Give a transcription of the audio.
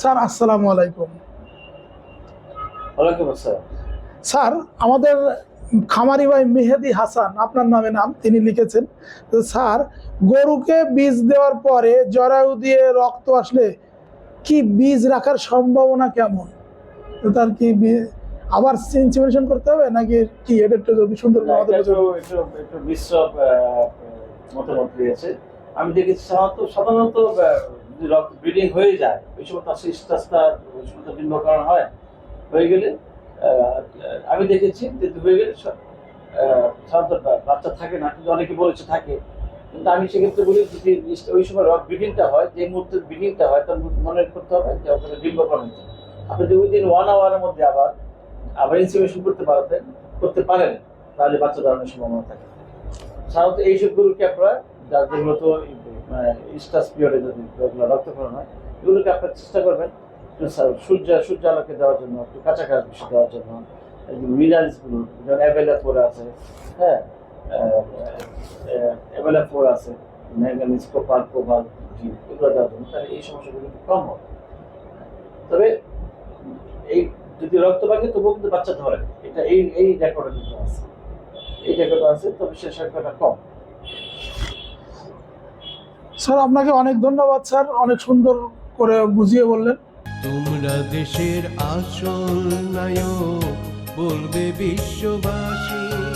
Sir আসসালামু আলাইকুম। Sir আমাদের খামারি ভাই মেহেদি হাসান আপনার নামে নাম তিনি লিখেছেন। তো স্যার গরুকে বীজ দেওয়ার পরে জরায়ু দিয়ে রক্ত আসলে কি বীজ রাখার সম্ভাবনা কেমন? তো তার কি আবার ইনসিমিনেশন করতে হবে নাকি কি? এটা একটু যদি সুন্দর আমি দেখেছি সাধারণত রক্ত ব্রিডিং হয়ে যায়, ওই সময় তার সিস্টাসটা ওই সময় তো ডিম্বকরণ হয়। হয়ে গেলে আমি দেখেছি যে হয়ে গেলে সাধারণত বাচ্চা থাকে না, কিন্তু অনেকে বলেছে থাকে। কিন্তু আমি সেক্ষেত্রে বলি যদি ওই সময় ব্রিডিংটা হয়, যে মুহূর্তে ব্রিডিংটা হয় তখন মনে করতে হবে যে ওখানে ডিম্বকরণ হয়েছে। আপনি যদি উইদিন ওয়ান আওয়ারের মধ্যে আবার আবার ইনসিমেশন করতে পারতেন, করতে পারেন, তাহলে বাচ্চা দাঁড়ানোর সম্ভাবনা থাকে। সাধারণত এইসব গরুকে আপনারা যার যেগুলো তো স্টাস পিরিয়ডে যদি যেগুলো রক্তকরণ হয়, এগুলোকে আপনারা চেষ্টা করবেন। সূর্য সূর্য আলোকে দেওয়ার জন্য, একটু কাঁচা কাজ বেশি দেওয়ার জন্য মিনারেলসগুলো, যেমন অ্যাভেলা ফোর আছে হ্যাঁ? অ্যাভেলা ফোর আছে, ম্যাঙ্গানিজ, কোপাল, কোবাল এগুলো দেওয়ার জন্য, তাহলে এই সমস্যাগুলো একটু কম হবে। তবে এই যদি রক্ত ভাঙে, তবুও কিন্তু বাচ্চা ধরে। এটা এই এই রেকর্ডে কিন্তু আছে। এই রেকর্ড আছে, তবে সে সংখ্যাটা কম। স্যার, আপনাকে অনেক ধন্যবাদ, স্যার। অনেক সুন্দর করে বুঝিয়ে বললেন। তোমরা দেশের আসল নায়ক, বলবে বিশ্ববাসী।